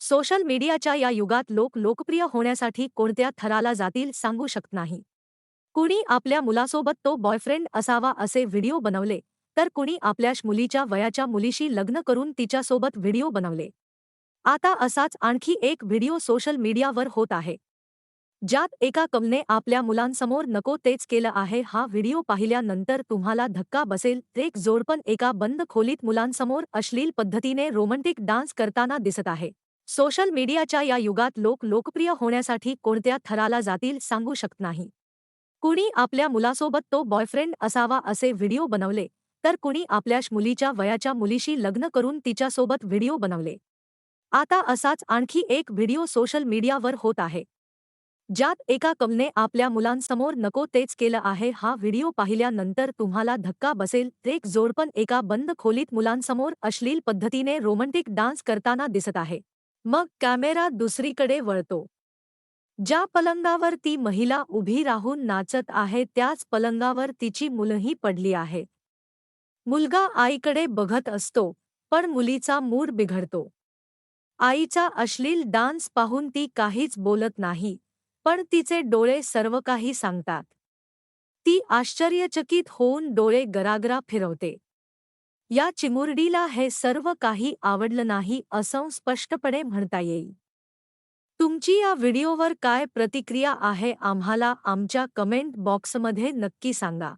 Social मीडियाच्या या युगात लोक लोकप्रिय होण्यासाठी कोणत्या थराला जातील सांगू शकत नाही. कुणी आपल्या मुलासोबत तो बॉयफ्रेंड असावा असे व्हिडिओ बनवले तर कुणी आपल्या मुलीच्या वयाच्या मुलीशी लग्न करून तिच्यासोबत व्हिडिओ बनवले. आता असाच आणखी एक व्हिडिओ सोशल मीडियावर होत आहे. ज्यात एका कमने आपल्या मुलांसमोर नको तेच केलं आहे हा व्हिडिओ पाहिल्यानंतर तुम्हाला धक्का बसेल एक जोडपण एका बंद खोलीत मुलांसमोर अश्लील पद्धतीने रोमँटिक डान्स करताना दिसत आहे. सोशल मीडियाच्या या युगात लोक लोकप्रिय होण्यासाठी कोणत्या थराला जातील सांगू शकत नाही. कुणी आपल्या मुलासोबत तो बॉयफ्रेंड असावा असे व्हिडिओ बनवले तर कुणी आपल्या मुलीच्या वयाच्या मुलीशी लग्न करून तिच्यासोबत व्हिडिओ बनवले. आता असाच आणखी एक व्हिडिओ सोशल मीडियावर होत आहे. ज्यात एका कमने आपल्या मुलांसमोर नको तेच केलं आहे हा व्हिडिओ पाहिल्यानंतर तुम्हाला धक्का बसेल एक जोडपण एका बंद खोलीत मुलांसमोर अश्लील पद्धतीने रोमँटिक डान्स करताना दिसत आहे. मग कॅमेरा दुसरीकडे वळतो. ज्या पलंगावर ती महिला उभी राहून नाचत आहे त्याच पलंगावर तिची मुलंही पडली आहे. मुलगा आईकडे बघत असतो पण मुलीचा मूड बिघडतो. आईचा अश्लील डान्स पाहून ती काहीच बोलत नाही पण तिचे डोळे सर्व काही सांगतात. ती आश्चर्यचकित होऊन डोळे गरागरा फिरवते. या चिमुरडीला हे सर्व काही आवडलं नाही, असं स्पष्टपणे म्हणता येईल. तुमची या व्हिडिओवर काय प्रतिक्रिया आहे, आम्हाला आमच्या कमेंट बॉक्समध्ये नक्की सांगा.